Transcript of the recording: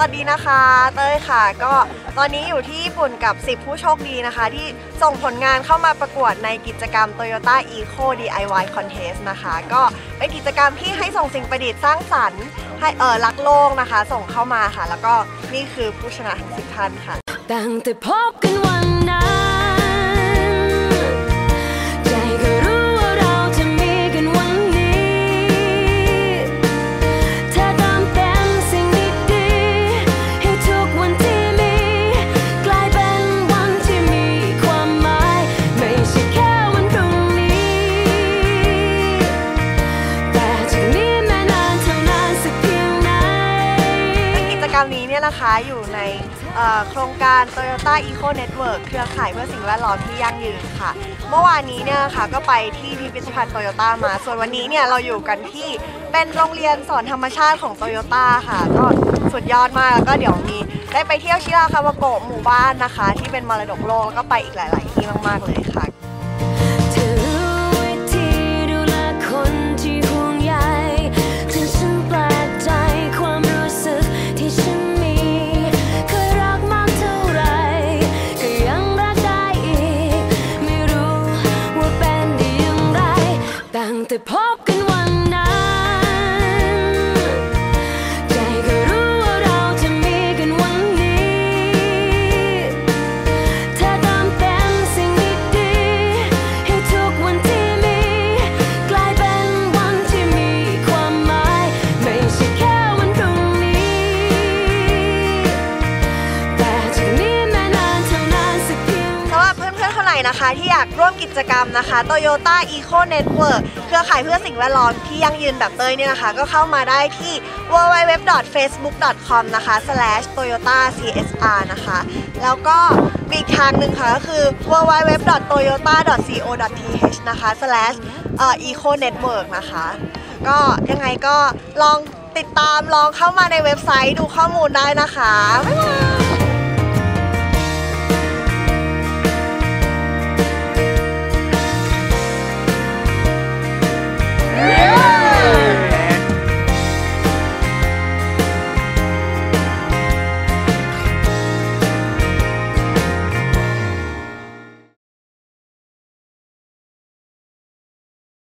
วัสดีนะคะ เต้ยค่ะ ก็ตอนนี้อยู่ที่ญี่ปุ่นกับ 10 ผู้โชคดีนะคะ ที่ส่งผลงานเข้ามาประกวดในกิจกรรม Toyota Eco DIY Contest นะคะ ก็เป็นกิจกรรมที่ให้ส่งสิ่งประดิษฐ์สร้างสรรค์ให้เออรักโลกนะคะ ส่งเข้ามาค่ะ แล้วก็นี่คือผู้ชนะทั้งสิบท่านค่ะตั้งแต่พบกันวัน รมนี้เนี่ยนะคะอยู่ในโครงการ Toyota Eco Network เครือข่ายเพื่อสิ่งแวดล้อมที่ยั่งยืนค่ะ เมื่อวานนี้เนี่ยนะคะก็ไปที่พิพิธภัณฑ์โตโยต้ามา ส่วนวันนี้เนี่ยเราอยู่กันที่เป็นโรงเรียนสอนธรรมชาติของโตโยต้าค่ะ ก็สุดยอดมากแล้วก็เดี๋ยวมีได้ไปเที่ยวชิราคาวาโกะหมู่บ้านนะคะ ที่เป็นมรดกโลกแล้วก็ไปอีกหลาย ๆ ที่มาก ๆ เลยค่ะ ตั้ง นๆคนไหนะคะ ที่อยากร่วมกิจกรรมนะคะ Toyota Eco Network เครือข่ายเพื่อสิ่งแวดล้อมที่ยั่งยืนแบบเต้ยเนี่ยนะคะ ก็เข้ามาได้ที่ www.facebook.com นะคะ /toyotacsr นะคะ แล้วก็มีอีกทางหนึ่งค่ะก็คือ www.toyota.co.th นะคะ slash eco network นะคะ ก็ยังไงก็ลองติดตามลองเข้ามาในเว็บไซต์ดูข้อมูลได้นะคะ บ๊ายบาย